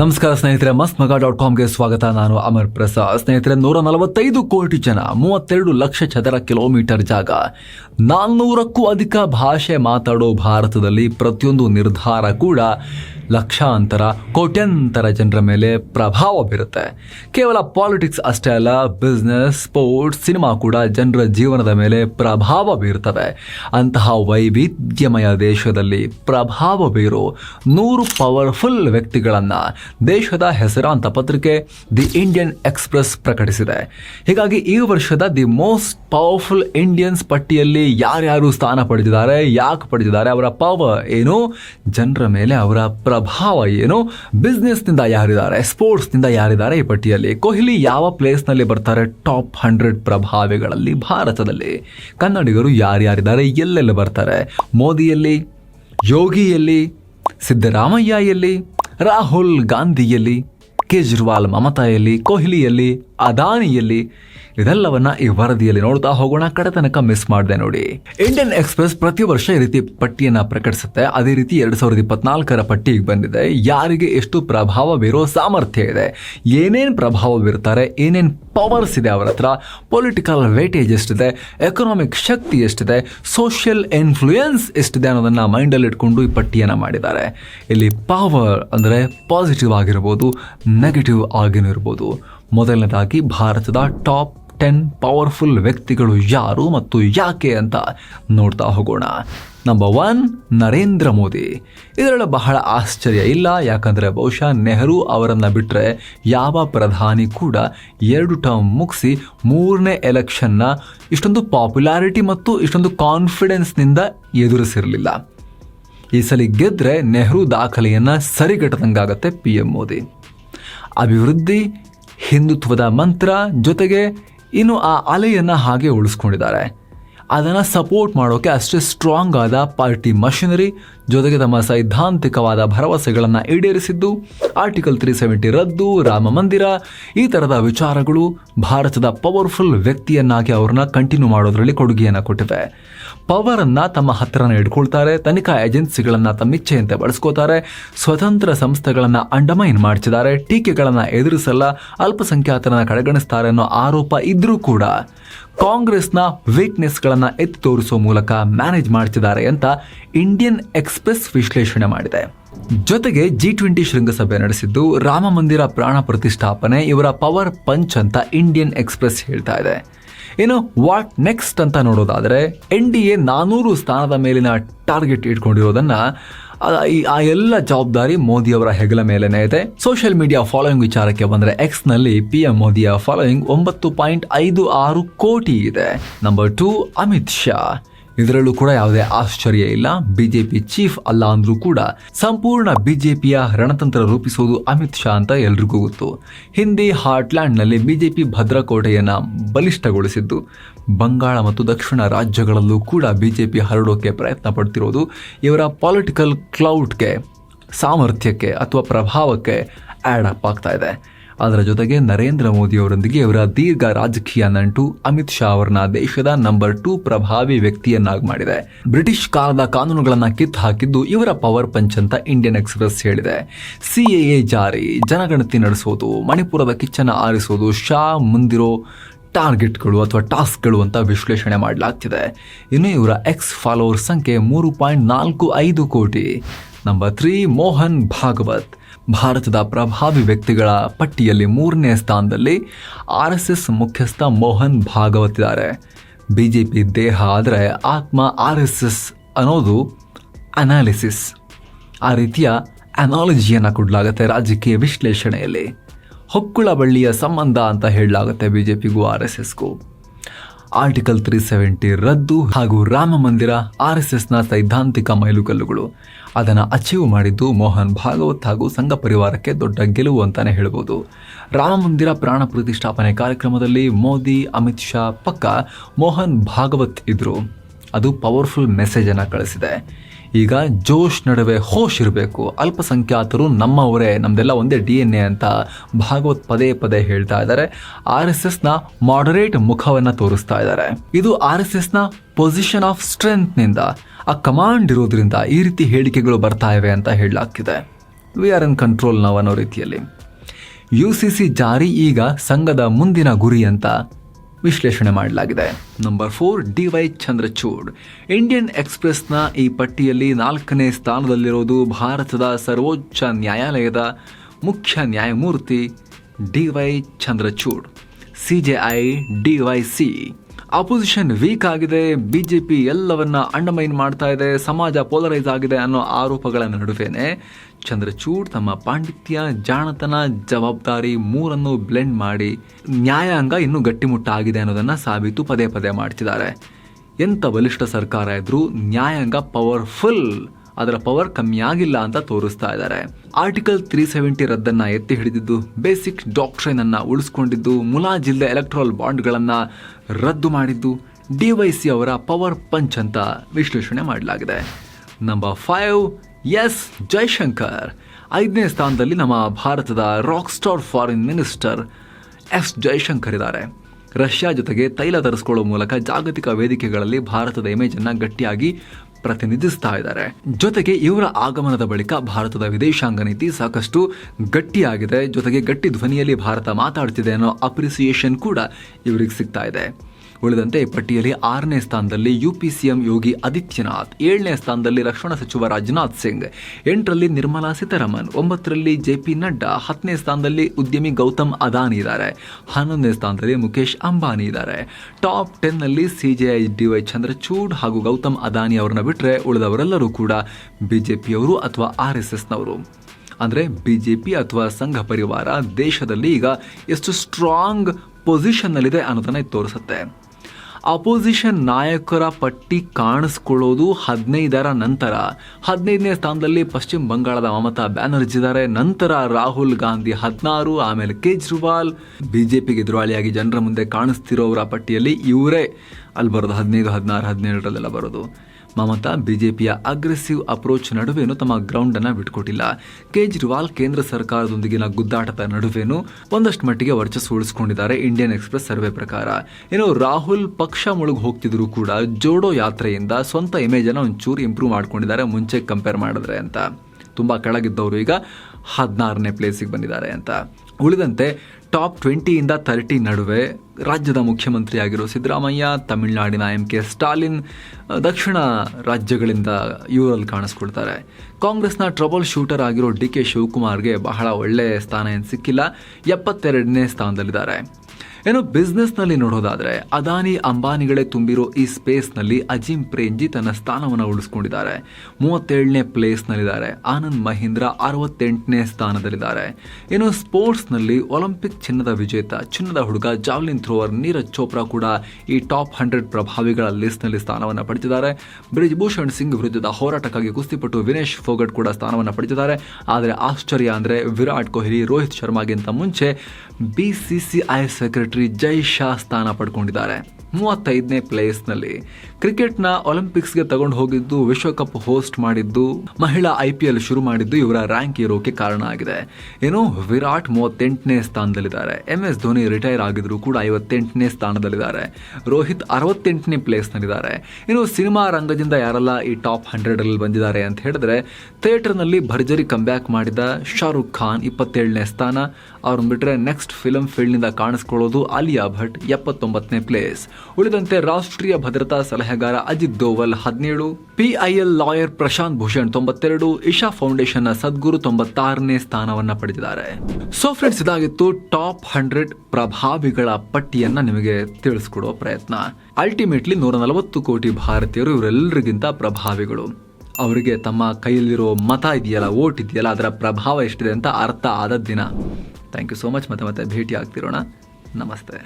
ನಮಸ್ಕಾರ ಸ್ನೇಹಿತರೆ ಮಸ್ತ್ ಮಗ ಡಾಟ್ ಕಾಮ್ಗೆ ಸ್ವಾಗತ. ನಾನು ಅಮರ್ ಪ್ರಸಾದ್. ಸ್ನೇಹಿತರೆ ನೂರ ನಲವತ್ತೈದು ಕೋಟಿ ಜನ, ಮೂವತ್ತೆರಡು ಲಕ್ಷ ಚದರ ಕಿಲೋಮೀಟರ್ ಜಾಗ, ನಾಲ್ನೂರಕ್ಕೂ ಅಧಿಕ ಭಾಷೆ ಮಾತಾಡೋ ಭಾರತದಲ್ಲಿ ಪ್ರತಿಯೊಂದು ನಿರ್ಧಾರ ಕೂಡ ಲಕ್ಷಾಂತರ, ಕೋಟ್ಯಂತರ ಜನರ ಮೇಲೆ ಪ್ರಭಾವ ಬೀರುತ್ತೆ. ಕೇವಲ ಪಾಲಿಟಿಕ್ಸ್ ಅಷ್ಟೇ ಅಲ್ಲ, ಬಿಸ್ನೆಸ್, ಸ್ಪೋರ್ಟ್ಸ್, ಸಿನಿಮಾ ಕೂಡ ಜನರ ಜೀವನದ ಮೇಲೆ ಪ್ರಭಾವ ಬೀರ್ತವೆ. ಅಂತಹ ವೈವಿಧ್ಯಮಯ ದೇಶದಲ್ಲಿ ಪ್ರಭಾವ ಬೀರೋ ನೂರು ಪವರ್ಫುಲ್ ವ್ಯಕ್ತಿಗಳನ್ನು ದೇಶದ ಹೆಸರಾಂತ ಪತ್ರಿಕೆ ದಿ ಇಂಡಿಯನ್ ಎಕ್ಸ್ಪ್ರೆಸ್ ಪ್ರಕಟಿಸಿದೆ. ಹೀಗಾಗಿ ಈ ವರ್ಷದ ದಿ ಮೋಸ್ಟ್ ಪವರ್ಫುಲ್ ಇಂಡಿಯನ್ಸ್ ಪಟ್ಟಿಯಲ್ಲಿ ಯಾರ್ಯಾರು ಸ್ಥಾನ ಪಡೆದಿದ್ದಾರೆ, ಯಾಕೆ ಪಡೆದಿದ್ದಾರೆ, ಅವರ ಪವರ್ ಏನು, ಜನರ ಮೇಲೆ ಅವರ ಪ್ರಭಾವ ಏನು ಬಿಸ್ನೆಸ್ನಿಂದ ಯಾರಿದ್ದಾರೆ, ಸ್ಪೋರ್ಟ್ಸ್ನಿಂದ ಯಾರಿದ್ದಾರೆ ಈ ಪಟ್ಟಿಯಲ್ಲಿ. ಕೊಹ್ಲಿ ಯಾವ ಪ್ಲೇಸ್ನಲ್ಲಿ ಬರ್ತಾರೆ? ಟಾಪ್ ಹಂಡ್ರೆಡ್ ಪ್ರಭಾವಿಗಳಲ್ಲಿ ಭಾರತದಲ್ಲಿ. ಕನ್ನಡಿಗರು ಯಾರ್ಯಾರಿದ್ದಾರೆ? ಎಲ್ಲೆಲ್ಲಿ ಬರ್ತಾರೆ? ಮೋದಿಯಲ್ಲಿ, ಯೋಗಿಯಲ್ಲಿ, ಸಿದ್ದರಾಮಯ್ಯ ಎಲ್ಲಿ, ರಾಹುಲ್ ಗಾಂಧಿಯಲ್ಲಿ, ಕೇಜ್ರಿವಾಲ್ ಮಮತಾಯಲ್ಲಿ ಕೊಹ್ಲಿಯಲ್ಲಿ, ಅದಾನಿಯಲ್ಲಿ ಇದೆಲ್ಲವನ್ನ ಈ ವರದಿಯಲ್ಲಿ ನೋಡ್ತಾ ಹೋಗೋಣ. ಕಡೆ ತನಕ ಮಿಸ್ ಮಾಡಿದೆ ನೋಡಿ. ಇಂಡಿಯನ್ ಎಕ್ಸ್ಪ್ರೆಸ್ ಪ್ರತಿ ವರ್ಷ ಈ ರೀತಿ ಪಟ್ಟಿಯನ್ನ ಪ್ರಕಟಿಸುತ್ತೆ. ಅದೇ ರೀತಿ ಎರಡ್ ಸಾವಿರದ ಇಪ್ಪತ್ನಾಲ್ಕರ ಪಟ್ಟಿಗೆ ಬಂದಿದೆ. ಯಾರಿಗೆ ಎಷ್ಟು ಪ್ರಭಾವ ಬೀರೋ ಸಾಮರ್ಥ್ಯ ಇದೆ. ಏನೇನ್ ಪ್ರಭಾವ ಬೀರ್ತಾರೆ, ಏನೇನ್ ಪವರ್ಸ್ ಇದೆ ಅವರ ಹತ್ರ. ಪೊಲಿಟಿಕಲ್ ವೇಟೇಜ್ ಎಷ್ಟಿದೆ ಎಕನಾಮಿಕ್ ಶಕ್ತಿ ಎಷ್ಟಿದೆ ಸೋಷಿಯಲ್ ಇನ್ಫ್ಲೂಯೆನ್ಸ್ ಎಷ್ಟಿದೆ ಅನ್ನೋದನ್ನ ಮೈಂಡಲ್ಲಿ ಇಟ್ಕೊಂಡು ಈ ಪಟ್ಟಿಯನ್ನು ಮಾಡಿದ್ದಾರೆ. ಇಲ್ಲಿ ಪವರ್ ಅಂದರೆ ಪಾಸಿಟಿವ್ ಆಗಿರ್ಬೋದು ನೆಗೆಟಿವ್ ಆಗಿನೂ ಇರ್ಬೋದು ಮೊದಲನೇದಾಗಿ ಭಾರತದ ಟಾಪ್ ಟೆನ್ ಪವರ್ಫುಲ್ ವ್ಯಕ್ತಿಗಳು ಯಾರು ಮತ್ತು ಯಾಕೆ ಅಂತ ನೋಡ್ತಾ ಹೋಗೋಣ. Number one Narendra Modi. ಇದರಲ್ಲಿ ಬಹಳ ಆಶ್ಚರ್ಯ ಇಲ್ಲ, ಯಾಕಂದರೆ ಬಹುಶಃ ನೆಹರು ಅವರನ್ನು ಬಿಟ್ಟರೆ ಯಾವ ಪ್ರಧಾನಿ ಕೂಡ ಎರಡು ಟರ್ಮ್ ಮುಗಿಸಿ ಮೂರನೇ ಎಲೆಕ್ಷನ್ನ ಇಷ್ಟೊಂದು ಪಾಪ್ಯುಲಾರಿಟಿ ಮತ್ತು ಇಷ್ಟೊಂದು ಕಾನ್ಫಿಡೆನ್ಸ್ನಿಂದ ಎದುರಿಸಿರಲಿಲ್ಲ. ಈ ಸಲ ಗೆದ್ದರೆ ನೆಹರು ದಾಖಲೆಯನ್ನು ಸರಿಗಟ್ಟದಂಗಾಗತ್ತೆ ಪಿ ಎಂ ಮೋದಿ. ಅಭಿವೃದ್ಧಿ, ಹಿಂದುತ್ವದ ಮಂತ್ರ, ಜೊತೆಗೆ ಇನ್ನು ಆ ಅಲೆಯನ್ನು ಹಾಗೆ ಉಳಿಸ್ಕೊಂಡಿದ್ದಾರೆ. ಅದನ್ನು ಸಪೋರ್ಟ್ ಮಾಡೋಕ್ಕೆ ಅಷ್ಟೇ ಸ್ಟ್ರಾಂಗ್ ಆದ ಪಾರ್ಟಿ ಮಷಿನರಿ ಜೊತೆಗೆ ತಮ್ಮ ಸೈದ್ಧಾಂತಿಕವಾದ ಭರವಸೆಗಳನ್ನು ಈಡೇರಿಸಿದ್ದು ಆರ್ಟಿಕಲ್ ತ್ರೀ ಸೆವೆಂಟಿ ರದ್ದು, ರಾಮ ಮಂದಿರ, ಈ ಥರದ ವಿಚಾರಗಳು ಭಾರತದ ಪವರ್ಫುಲ್ ವ್ಯಕ್ತಿಯನ್ನಾಗಿ ಅವ್ರನ್ನ ಕಂಟಿನ್ಯೂ ಮಾಡೋದ್ರಲ್ಲಿ ಕೊಡುಗೆಯನ್ನು ಕೊಟ್ಟಿವೆ. ಪವರನ್ನು ತಮ್ಮ ಹತ್ತಿರನ ಇಟ್ಕೊಳ್ತಾರೆ, ತನಿಖಾ ಏಜೆನ್ಸಿಗಳನ್ನು ತಮ್ಮಿಚ್ಛೆಯಂತೆ ಬಳಸ್ಕೋತಾರೆ, ಸ್ವತಂತ್ರ ಸಂಸ್ಥೆಗಳನ್ನು ಅಂಡಮೈನ್ ಮಾಡಿಸಿದ್ದಾರೆ ಟೀಕೆಗಳನ್ನು ಎದುರಿಸಲ್ಲ, ಅಲ್ಪಸಂಖ್ಯಾತರನ್ನು ಕಡೆಗಣಿಸ್ತಾರೆ ಅನ್ನೋ ಆರೋಪ ಇದ್ದರೂ ಕೂಡ. ಕಾಂಗ್ರೆಸ್ನ ವೀಕ್ನೆಸ್ಗಳನ್ನು ಎತ್ತಿ ತೋರಿಸುವ ಮೂಲಕ ಮ್ಯಾನೇಜ್ ಮಾಡ್ತಿದ್ದಾರೆ ಅಂತ ಇಂಡಿಯನ್ ಎಕ್ಸ್ಪ್ರೆಸ್ ವಿಶ್ಲೇಷಣೆ ಮಾಡಿದೆ. ಜೊತೆಗೆ ಜಿ ಟ್ವೆಂಟಿ ಶೃಂಗಸಭೆ ನಡೆಸಿದ್ದು ರಾಮ ಮಂದಿರ ಪ್ರಾಣ ಪ್ರತಿಷ್ಠಾಪನೆ, ಇವರ ಪವರ್ ಪಂಚ್ ಅಂತ ಇಂಡಿಯನ್ ಎಕ್ಸ್ಪ್ರೆಸ್ ಹೇಳ್ತಾ ಇದೆ. ಇನ್ನು ವಾಟ್ ನೆಕ್ಸ್ಟ್ ಅಂತ ನೋಡೋದಾದರೆ ಎನ್ ಡಿ ಎ ನಾನೂರು ಸ್ಥಾನದ ಮೇಲಿನ ಟಾರ್ಗೆಟ್ ಇಟ್ಕೊಂಡಿರೋದನ್ನ ಆ- ಎಲ್ಲ ಜವಾಬ್ದಾರಿ ಮೋದಿ ಅವರ ಹೆಗಲ ಮೇಲೇನೆ ಇದೆ. ಸೋಷಿಯಲ್ ಮೀಡಿಯಾ ಫಾಲೋಯಿಂಗ್ ವಿಚಾರಕ್ಕೆ ಬಂದರೆ ಎಕ್ಸ್ನಲ್ಲಿ ಪಿ ಎಂ ಮೋದಿಯ ಫಾಲೋಯಿಂಗ್ ಒಂಬತ್ತು ಪಾಯಿಂಟ್ ಐದು ಆರು ಕೋಟಿ ಇದೆ. Number two Amit Shah. ಇದರಲ್ಲೂ ಕೂಡ ಯಾವುದೇ ಆಶ್ಚರ್ಯ ಇಲ್ಲ. ಬಿಜೆಪಿ ಚೀಫ್ ಅಲ್ಲ ಅಂದ್ರೂ ಕೂಡ ಸಂಪೂರ್ಣ ಬಿಜೆಪಿಯ ರಣತಂತ್ರ ರೂಪಿಸುವುದು ಅಮಿತ್ ಶಾ ಅಂತ ಎಲ್ರಿಗೂ ಗೊತ್ತು. ಹಿಂದಿ ಹಾರ್ಟ್ಲ್ಯಾಂಡ್ನಲ್ಲಿ ಬಿಜೆಪಿ ಭದ್ರಕೋಟೆಯನ್ನು ಬಲಿಷ್ಠಗೊಳಿಸಿದ್ದು. ಬಂಗಾಳ ಮತ್ತು ದಕ್ಷಿಣ ರಾಜ್ಯಗಳಲ್ಲೂ ಕೂಡ ಬಿಜೆಪಿ ಹರಡೋಕೆ ಪ್ರಯತ್ನ ಪಡ್ತಿರೋದು ಇವರ ಪೊಲಿಟಿಕಲ್ ಕ್ಲೌಡ್ಗೆ ಸಾಮರ್ಥ್ಯಕ್ಕೆ ಅಥವಾ ಪ್ರಭಾವಕ್ಕೆ ಆ್ಯಡ್ ಅಪ್ ಆಗ್ತಾ ಇದೆ. ಅದರ ಜೊತೆಗೆ ನರೇಂದ್ರ ಮೋದಿ ಅವರೊಂದಿಗೆ ಇವರ ದೀರ್ಘ ರಾಜಕೀಯ ನಂಟು ಅಮಿತ್ ಶಾ ಅವರನ್ನ ದೇಶದ ನಂಬರ್ ಟೂ ಪ್ರಭಾವಿ ವ್ಯಕ್ತಿಯನ್ನಾಗಿ ಮಾಡಿದೆ. ಬ್ರಿಟಿಷ್ ಕಾಲದ ಕಾನೂನುಗಳನ್ನ ಕಿತ್ತು ಹಾಕಿದ್ದು ಇವರ ಪವರ್ ಪಂಚ್ ಅಂತ ಇಂಡಿಯನ್ ಎಕ್ಸ್ಪ್ರೆಸ್ ಹೇಳಿದೆ. ಸಿಎಎ ಜಾರಿ, ಜನಗಣತಿ ನಡೆಸೋದು, ಮಣಿಪುರದ ಕಿಚ್ಚನ ಆರಿಸೋದು, ಶಾ ಮುಂದಿರೋ ಟಾರ್ಗೆಟ್ಗಳು ಅಥವಾ ಟಾಸ್ಕ್ಗಳು ಅಂತ ವಿಶ್ಲೇಷಣೆ ಮಾಡಲಾಗ್ತಿದೆ. ಇನ್ನು ಇವರ ಎಕ್ಸ್ ಫಾಲೋವರ್ ಸಂಖ್ಯೆ ಮೂರು ಪಾಯಿಂಟ್ ನಾಲ್ಕು ಐದು ಕೋಟಿ. Number three Mohan Bhagwat. ಭಾರತದ ಪ್ರಭಾವಿ ವ್ಯಕ್ತಿಗಳ ಪಟ್ಟಿಯಲ್ಲಿ ಮೂರನೇ ಸ್ಥಾನದಲ್ಲಿ ಆರ್ ಎಸ್ ಎಸ್ ಮುಖ್ಯಸ್ಥ ಮೋಹನ್ ಭಾಗವತ್ ಇದ್ದಾರೆ. ಬಿ ಜೆ ಪಿ ದೇಹ ಆದರೆ ಆತ್ಮ ಆರ್ ಎಸ್ ಎಸ್ ಅನ್ನೋದು ಅನಾಲಿಸಿಸ್. ಆ ರೀತಿಯ ಅನಾಲಜಿಯನ್ನು ಕೊಡಲಾಗುತ್ತೆ ರಾಜಕೀಯ ವಿಶ್ಲೇಷಣೆಯಲ್ಲಿ. ಹೊಕ್ಕುಳ ಬಳ್ಳಿಯ ಸಂಬಂಧ ಅಂತ ಹೇಳಲಾಗುತ್ತೆ ಬಿಜೆಪಿಗೂ ಆರ್ ಎಸ್ ಎಸ್ಗೂ. ಆರ್ಟಿಕಲ್ ತ್ರೀ ಸೆವೆಂಟಿ ರದ್ದು ಹಾಗೂ ರಾಮ ಮಂದಿರ, ಆರ್ ಎಸ್ ಎಸ್ನ ಸೈದ್ಧಾಂತಿಕ ಮೈಲುಗಲ್ಲುಗಳು. ಅದನ್ನು ಅಚೀವ್ ಮಾಡಿದ್ದು ಮೋಹನ್ ಭಾಗವತ್ ಹಾಗೂ ಸಂಘ ಪರಿವಾರಕ್ಕೆ ದೊಡ್ಡ ಗೆಲುವು ಅಂತಾನೆ ಹೇಳ್ಬೋದು. ರಾಮ ಮಂದಿರ ಪ್ರಾಣ ಪ್ರತಿಷ್ಠಾಪನೆ ಕಾರ್ಯಕ್ರಮದಲ್ಲಿ ಮೋದಿ, ಅಮಿತ್ ಶಾ ಪಕ್ಕ ಮೋಹನ್ ಭಾಗವತ್ ಇದ್ರು. ಅದು ಪವರ್ಫುಲ್ ಮೆಸೇಜನ್ನು ಕಳಿಸಿದೆ. ಈಗ ಜೋಶ್ ನಡುವೆ ಹೋಶ್ ಇರಬೇಕು. ಅಲ್ಪಸಂಖ್ಯಾತರು ನಮ್ಮವರೇ, ನಮ್ದೆಲ್ಲ ಒಂದೇ ಡಿ ಎನ್ ಎ ಅಂತ ಭಾಗವತ್ ಪದೇ ಪದೇ ಹೇಳ್ತಾ ಇದ್ದಾರೆ. ಆರ್ ಎಸ್ ಎಸ್ನ ಮಾಡರೇಟ್ ಮುಖವನ್ನು ತೋರಿಸ್ತಾ ಇದ್ದಾರೆ. ಇದು ಆರ್ ಎಸ್ ಎಸ್ನ ಪೊಸಿಷನ್ ಆಫ್ ಸ್ಟ್ರೆಂತ್ನಿಂದ ಆ ಕಮಾಂಡ್ ಇರೋದ್ರಿಂದ ಈ ರೀತಿ ಹೇಳಿಕೆಗಳು ಬರ್ತಾ ಇವೆ ಅಂತ ಹೇಳಲಾಗ್ತಿದೆ. ವಿ ಆರ್ ಇನ್ ಕಂಟ್ರೋಲ್ ನಾವು ಅನ್ನೋ ರೀತಿಯಲ್ಲಿ. ಯು ಸಿ ಸಿ ಜಾರಿ ಈಗ ಸಂಘದ ಮುಂದಿನ ಗುರಿ ಅಂತ ವಿಶ್ಲೇಷಣೆ ಮಾಡಲಾಗಿದೆ. Number four D Y Chandrachud. Indian ಎಕ್ಸ್ಪ್ರೆಸ್ನ ಈ ಪಟ್ಟಿಯಲ್ಲಿ ನಾಲ್ಕನೇ ಸ್ಥಾನದಲ್ಲಿರೋದು ಭಾರತದ ಸರ್ವೋಚ್ಚ ನ್ಯಾಯಾಲಯದ ಮುಖ್ಯ ನ್ಯಾಯಮೂರ್ತಿ D Y Chandrachud. C J I D Y C opposition weak ಆಗಿದೆ ಬಿಜೆಪಿ ಎಲ್ಲವನ್ನ ಅಂಡಮೈನ್ ಮಾಡ್ತಾ ಇದೆ, ಸಮಾಜ ಪೋಲರೈಸ್ ಆಗಿದೆ ಅನ್ನೋ ಆರೋಪಗಳ ನಡುವೆನೆ ಚಂದ್ರಚೂಡ್ ತಮ್ಮ ಪಾಂಡಿತ್ಯ, ಜಾಣತನ, ಜವಾಬ್ದಾರಿ ಮೂರನ್ನು ಬ್ಲೆಂಡ್ ಮಾಡಿ ನ್ಯಾಯಾಂಗ ಇನ್ನೂ ಗಟ್ಟಿಮುಟ್ಟಾಗಿದೆ ಅನ್ನೋದನ್ನ ಸಾಬೀತು ಪದೇ ಪದೇ ಮಾಡ್ತಿದ್ದಾರೆ. ಎಂಥ ಬಲಿಷ್ಠ ಸರ್ಕಾರ ಇದ್ರೂ ನ್ಯಾಯಾಂಗ ಪವರ್ಫುಲ್ ಅದರ ಪವರ್ ಕಮ್ಮಿ ಆಗಿಲ್ಲ ಅಂತ ತೋರಿಸ್ತಾ ಇದ್ದಾರೆ. ಆರ್ಟಿಕಲ್ ತ್ರೀ ಸೆವೆಂಟಿ ರದ್ದನ್ನ ಎತ್ತಿ ಹಿಡಿದಿದ್ದು ಬೇಸಿಕ್ ಡಾಕ್ಟ್ರೈನ್ ಅನ್ನ ಉಳಿಸ್ಕೊಂಡಿದ್ದು ಮುಲಾಜಿಲ್ದ ಎಲೆಕ್ಟ್ರಲ್ ಬಾಂಡ್ಗಳನ್ನ ರದ್ದು ಮಾಡಿದ್ದು ಡಿವೈಸಿ ಅವರ ಪವರ್ ಪಂಚ್ ಅಂತ ವಿಶ್ಲೇಷಣೆ ಮಾಡಲಾಗಿದೆ. Number five S Jaishankar. ಐದನೇ ಸ್ಥಾನದಲ್ಲಿ ನಮ್ಮ ಭಾರತದ rock star foreign minister S Jaishankar ಇದ್ದಾರೆ. ರಷ್ಯಾ ಜೊತೆಗೆ ತೈಲ ತರಿಸ್ಕೊಳ್ಳೋ ಮೂಲಕ ಜಾಗತಿಕ ವೇದಿಕೆಗಳಲ್ಲಿ ಭಾರತದ ಇಮೇಜನ್ನು ಗಟ್ಟಿಯಾಗಿ ಪ್ರತಿನಿಧಿಸ್ತಾ ಇದ್ದಾರೆ. ಜೊತೆಗೆ ಇವರ ಆಗಮನದ ಬಳಿಕ ಭಾರತದ ವಿದೇಶಾಂಗ ನೀತಿ ಸಾಕಷ್ಟು ಗಟ್ಟಿಯಾಗಿದೆ. ಜೊತೆಗೆ ಗಟ್ಟಿ ಧ್ವನಿಯಲ್ಲಿ ಭಾರತ ಮಾತಾಡ್ತಿದೆ ಅನ್ನೋ ಅಪ್ರಿಸಿಯೇಷನ್ ಕೂಡ ಇವರಿಗೆ ಸಿಗ್ತಾ ಇದೆ. ಉಳಿದಂತೆ ಪಟ್ಟಿಯಲ್ಲಿ ಆರನೇ ಸ್ಥಾನದಲ್ಲಿ ಯುಪಿಸಿಎಂ ಯೋಗಿ ಆದಿತ್ಯನಾಥ್, ಏಳನೇ ಸ್ಥಾನದಲ್ಲಿ ರಕ್ಷಣಾ ಸಚಿವ ರಾಜನಾಥ್ ಸಿಂಗ್, ಎಂಟರಲ್ಲಿ ನಿರ್ಮಲಾ ಸೀತಾರಾಮನ್, ಒಂಬತ್ತರಲ್ಲಿ ಜೆ ಪಿ ನಡ್ಡಾ, ಹತ್ತನೇ ಸ್ಥಾನದಲ್ಲಿ ಉದ್ಯಮಿ ಗೌತಮ್ ಅದಾನಿ ಇದ್ದಾರೆ, ಹನ್ನೊಂದನೇ ಸ್ಥಾನದಲ್ಲಿ ಮುಖೇಶ್ ಅಂಬಾನಿ ಇದ್ದಾರೆ. ಟಾಪ್ ಟೆನ್ನಲ್ಲಿ ಸಿಜೆಐ ಡಿವೈ ಚಂದ್ರಚೂಡ್ ಹಾಗೂ ಗೌತಮ್ ಅದಾನಿ ಅವರನ್ನು ಬಿಟ್ಟರೆ ಉಳಿದವರೆಲ್ಲರೂ ಕೂಡ ಬಿಜೆಪಿಯವರು ಅಥವಾ ಆರ್ ಎಸ್ ಎಸ್ನವರು. ಅಂದರೆ ಬಿ ಜೆ ಪಿ ಅಥವಾ ಸಂಘ ಪರಿವಾರ ದೇಶದಲ್ಲಿ ಈಗ ಎಷ್ಟು ಸ್ಟ್ರಾಂಗ್ ಪೊಸಿಷನ್ನಲ್ಲಿದೆ ಅನ್ನೋದನ್ನು ತೋರಿಸುತ್ತೆ. ಅಪೋಸಿಷನ್ ನಾಯಕರ ಪಟ್ಟಿ ಕಾಣಿಸ್ಕೊಳ್ಳೋದು ಹದಿನೈದರ ನಂತರ. ಹದಿನೈದನೇ ಸ್ಥಾನದಲ್ಲಿ ಪಶ್ಚಿಮ ಬಂಗಾಳದ ಮಮತಾ ಬ್ಯಾನರ್ಜಿ ಇದ್ದಾರೆ. ನಂತರ ರಾಹುಲ್ ಗಾಂಧಿ ಹದಿನಾರು, ಆಮೇಲೆ ಕೇಜ್ರಿವಾಲ್. ಬಿಜೆಪಿಗೆ ಎದುರಾಳಿಯಾಗಿ ಜನರ ಮುಂದೆ ಕಾಣಿಸ್ತಿರೋರ ಪಟ್ಟಿಯಲ್ಲಿ ಇವರೇ. ಅಲ್ಲಿ ಬರೋದು ಹದಿನೈದು, ಹದಿನಾರು, ಹದಿನೇಳರಲ್ಲೆಲ್ಲ ಬರೋದು. ಮಮತಾ ಬಿಜೆಪಿಯ ಅಗ್ರೆಸಿವ್ ಅಪ್ರೋಚ್ ನಡುವೆನೂ ತಮ್ಮ ಗ್ರೌಂಡ್ ಅನ್ನ ಬಿಟ್ಕೊಟ್ಟಿಲ್ಲ. ಕೇಜ್ರಿವಾಲ್ ಕೇಂದ್ರ ಸರ್ಕಾರದೊಂದಿಗಿನ ಗುದ್ದಾಟದ ನಡುವೆನೂ ಒಂದಷ್ಟು ಮಟ್ಟಿಗೆ ವರ್ಚಸ್ಸು ಉಳಿಸಿಕೊಂಡಿದ್ದಾರೆ ಇಂಡಿಯನ್ ಎಕ್ಸ್ಪ್ರೆಸ್ ಸರ್ವೆ ಪ್ರಕಾರ. ಇನ್ನು ರಾಹುಲ್ ಪಕ್ಷ ಮುಳುಗ್ ಹೋಗ್ತಿದ್ರು ಕೂಡ ಜೋಡೋ ಯಾತ್ರೆಯಿಂದ ಸ್ವಂತ ಇಮೇಜ್ ಅನ್ನ ಒಂಚೂರು ಇಂಪ್ರೂವ್ ಮಾಡ್ಕೊಂಡಿದ್ದಾರೆ, ಮುಂಚೆ ಕಂಪೇರ್ ಮಾಡಿದ್ರೆ ಅಂತ. ತುಂಬಾ ಕೆಳಗಿದ್ದವರು ಈಗ ಹದಿನಾರನೇ ಪ್ಲೇಸಿಗೆ ಬಂದಿದ್ದಾರೆ ಅಂತ. ಉಳಿದಂತೆ ಟಾಪ್ ಟ್ವೆಂಟಿಯಿಂದ ತರ್ಟಿ ನಡುವೆ ರಾಜ್ಯದ ಮುಖ್ಯಮಂತ್ರಿಯಾಗಿರೋ ಸಿದ್ದರಾಮಯ್ಯ, ತಮಿಳುನಾಡಿನ ಎಂ ಕೆ ಸ್ಟಾಲಿನ್ ದಕ್ಷಿಣ ರಾಜ್ಯಗಳಿಂದ ಇವರಲ್ಲಿ ಕಾಣಿಸ್ಕೊಳ್ತಾರೆ. ಕಾಂಗ್ರೆಸ್ನ ಟ್ರಬಲ್ ಶೂಟರ್ ಆಗಿರೋ ಡಿ ಕೆ ಶಿವಕುಮಾರ್ಗೆ ಬಹಳ ಒಳ್ಳೆಯ ಸ್ಥಾನ ಏನು ಸಿಕ್ಕಿಲ್ಲ, ಎಪ್ಪತ್ತೆರಡನೇ ಸ್ಥಾನದಲ್ಲಿದ್ದಾರೆ. ಏನು ಬಿಸ್ನೆಸ್ನಲ್ಲಿ ನೋಡೋದಾದರೆ, ಅದಾನಿ ಅಂಬಾನಿಗಳೇ ತುಂಬಿರೋ ಈ ಸ್ಪೇಸ್ನಲ್ಲಿ ಅಜಿಮ್ ಪ್ರೇಮ್ಜಿ ತನ್ನ ಸ್ಥಾನವನ್ನು ಉಳಿಸ್ಕೊಂಡಿದ್ದಾರೆ. ಮೂವತ್ತೇಳನೇ ಪ್ಲೇಸ್ನಲ್ಲಿದ್ದಾರೆ ಆನಂದ್ ಮಹೀಂದ್ರ ಅರವತ್ತೆಂಟನೇ ಸ್ಥಾನದಲ್ಲಿದ್ದಾರೆ. ಇನ್ನು ಸ್ಪೋರ್ಟ್ಸ್ನಲ್ಲಿ ಒಲಿಂಪಿಕ್ ಚಿನ್ನದ ವಿಜೇತ, ಚಿನ್ನದ ಹುಡುಗ ಜಾವ್ಲಿನ್ ಥ್ರೋವರ್ ನೀರಜ್ ಚೋಪ್ರಾ ಕೂಡ ಈ ಟಾಪ್ ಹಂಡ್ರೆಡ್ ಪ್ರಭಾವಿಗಳ ಲಿಸ್ಟ್ನಲ್ಲಿ ಸ್ಥಾನವನ್ನು ಪಡೆದಿದ್ದಾರೆ. ಬ್ರಿಜ್ಭೂಷಣ್ ಸಿಂಗ್ ವಿರುದ್ಧದ ಹೋರಾಟಕ್ಕಾಗಿ ಕುಸ್ತಿಪಟ್ಟು ವಿನೇಶ್ ಫೋಗಟ್ ಕೂಡ ಸ್ಥಾನವನ್ನು ಪಡೆದಿದ್ದಾರೆ. ಆದರೆ ಆಶ್ಚರ್ಯ ಅಂದರೆ ವಿರಾಟ್ ಕೊಹ್ಲಿ, ರೋಹಿತ್ ಶರ್ಮಾಗಿಂತ ಮುಂಚೆ B C I secretary Jay Shah ಸ್ಥಾನ ಪಡ್ಕೊಂಡಿದ್ದಾರೆ. ಮೂವತ್ತೈದನೇ ಪ್ಲೇಸ್ನಲ್ಲಿ ಕ್ರಿಕೆಟ್ನ ಒಲಿಂಪಿಕ್ಸ್ಗೆ ತಗೊಂಡು ಹೋಗಿದ್ದು ವಿಶ್ವಕಪ್ ಹೋಸ್ಟ್ ಮಾಡಿದ್ದು, ಮಹಿಳಾ ಐ ಪಿ ಎಲ್ ಶುರು ಮಾಡಿದ್ದು ಇವರ ರ್ಯಾಂಕ್ ಇರೋಕೆ ಕಾರಣ ಆಗಿದೆ. ಏನು ವಿರಾಟ್ ಮೂವತ್ತೆಂಟನೇ ಸ್ಥಾನದಲ್ಲಿದ್ದಾರೆ. ಎಂ ಎಸ್ ಧೋನಿ ರಿಟೈರ್ ಆಗಿದ್ರು ಕೂಡ ಐವತ್ತೆಂಟನೇ ಸ್ಥಾನದಲ್ಲಿದ್ದಾರೆ. ರೋಹಿತ್ ಅರವತ್ತೆಂಟನೇ ಪ್ಲೇಸ್ನಲ್ಲಿದ್ದಾರೆ. ಇನ್ನು ಸಿನಿಮಾ ರಂಗದಿಂದ ಯಾರೆಲ್ಲ ಈ ಟಾಪ್ ಹಂಡ್ರೆಡಲ್ಲಿ ಬಂದಿದ್ದಾರೆ ಅಂತ ಹೇಳಿದ್ರೆ, ಥಿಯೇಟರ್ನಲ್ಲಿ ಭರ್ಜರಿ ಕಂಬ್ಯಾಕ್ ಮಾಡಿದ ಶಾರುಖ್ ಖಾನ್ ಇಪ್ಪತ್ತೇಳನೇ ಸ್ಥಾನ. ಅವ್ರನ್ನ ಬಿಟ್ಟರೆ ನೆಕ್ಸ್ಟ್ ಫಿಲಮ್ ಫೀಲ್ಡ್ನಿಂದ ಕಾಣಿಸ್ಕೊಳ್ಳೋದು ಆಲಿಯಾ ಭಟ್ ಎಪ್ಪತ್ತೊಂಬತ್ತನೇ ಪ್ಲೇಸ್ ಉಳಿದಂತೆ ರಾಷ್ಟ್ರೀಯ ಭದ್ರತಾ ಸಲಹೆಗಾರ ಅಜಿತ್ ದೋವಲ್ ಹದಿನೇಳು, ಪಿಐಎಲ್ ಲಾಯರ್ ಪ್ರಶಾಂತ್ ಭೂಷಣ್ ತೊಂಬತ್ತೆರಡು, ಇಶಾ ಫೌಂಡೇಶನ್ನ ಸದ್ಗುರು ತೊಂಬತ್ತಾರನೇ ಸ್ಥಾನವನ್ನ ಪಡೆದಿದ್ದಾರೆ. ಸೊ ಫ್ರೆಂಡ್ಸ್, ಇದಾಗಿತ್ತು ಟಾಪ್ ಹಂಡ್ರೆಡ್ ಪ್ರಭಾವಿಗಳ ಪಟ್ಟಿಯನ್ನ ನಿಮಗೆ ತಿಳಿಸ್ಕೊಡೋ ಪ್ರಯತ್ನ. ಅಲ್ಟಿಮೇಟ್ಲಿ ನೂರ ನಲವತ್ತು ಕೋಟಿ ಭಾರತೀಯರು ಇವರೆಲ್ಲರಿಗಿಂತ ಪ್ರಭಾವಿಗಳು. ಅವರಿಗೆ ತಮ್ಮ ಕೈಯಲ್ಲಿರೋ ಮತ ಇದೆಯಲ್ಲ ಓಟ್ ಇದೆಯಲ್ಲ, ಅದರ ಪ್ರಭಾವ ಎಷ್ಟಿದೆ ಅಂತ ಅರ್ಥ ಆದ ದಿನ ಥ್ಯಾಂಕ್ ಯು ಸೋ ಮಚ್. ಮತ್ತೆ ಮತ್ತೆ ಭೇಟಿ ಆಗ್ತಿರೋಣ ನಮಸ್ತೆ.